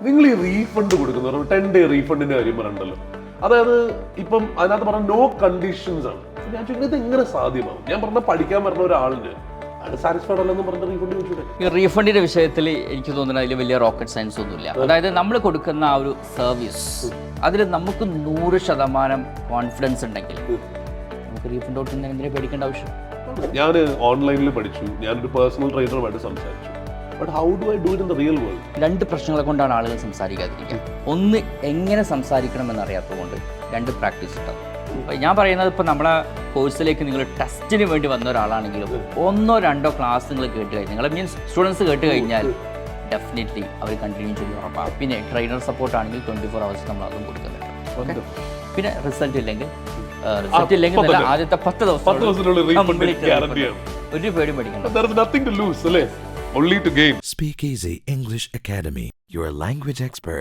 നിങ്ങൾ ഈ റീഫണ്ട് കൊടുക്കുന്ന ടെൻ ഡേ റീഫണ്ടിന്റെ കാര്യം പറയണ്ടല്ലോ അതായത് ഇപ്പം അതിനകത്ത് പറഞ്ഞ നോ കണ്ടീഷൻസ് ആണ്. ഞാൻ ചോദിക്കുന്നത് എങ്ങനെ സാധ്യമാവും ഞാൻ പറഞ്ഞ പഠിക്കാൻ വരുന്ന ഈ റീഫണ്ടിന്റെ വിഷയത്തിൽ എനിക്ക് തോന്നുന്നത് അതിൽ വലിയ റോക്കറ്റ് സയൻസ് ഒന്നുമില്ല. അതായത് നമ്മൾ കൊടുക്കുന്ന ആ ഒരു സർവീസ് അതിൽ നമുക്ക് നൂറ് ശതമാനം കോൺഫിഡൻസ് ഉണ്ടെങ്കിൽ നമുക്ക് റീഫണ്ട് കൊടുക്കുന്ന എന്തിനാ പേടിക്കേണ്ട ആവശ്യം? ഞാൻ ഓൺലൈനിൽ പഠിച്ചു. ഞാനൊരു പേഴ്സണൽ ട്രെയിനറുമായിട്ട് സംസാരിച്ചു. But how do I do it in the real world രണ്ട് പ്രശ്നങ്ങളെ കൊണ്ടാണ് ആളുകൾ സംസാരിക്കാതിരിക്കുക. ഒന്ന് എങ്ങനെ സംസാരിക്കണം എന്നറിയാത്തതുകൊണ്ട് രണ്ട് പ്രാക്ടീസ് ഉണ്ടാവും ഞാൻ പറയുന്നത് ഇപ്പോൾ നമ്മളെ കോഴ്സിലേക്ക് നിങ്ങൾ ടെസ്റ്റിന് വേണ്ടി വന്ന ഒരാളാണെങ്കിലും ഒന്നോ രണ്ടോ ക്ലാസ് നിങ്ങൾ കേട്ട് കഴിഞ്ഞാൽ നിങ്ങൾ മീൻസ് സ്റ്റുഡൻസ് കേട്ട് കഴിഞ്ഞാൽ ഡെഫിനറ്റ്ലി അവർ കണ്ടിന്യൂ ചെയ്ത് ഉറപ്പാണ് പിന്നെ ട്രെയിനർ സപ്പോർട്ട് ആണെങ്കിൽ ട്വന്റി ഫോർ അവേഴ്സ് നമ്മൾ അതും കൊടുക്കുന്നുണ്ട് പിന്നെ റിസൾട്ട് ഇല്ലെങ്കിൽ റിസൾട്ട് ഇല്ലെങ്കിൽ. ആദ്യത്തെ പത്ത് ദിവസം. ഒരു പേടി പേടിക്കണം only to gain. Speak Easy English Academy, your language expert.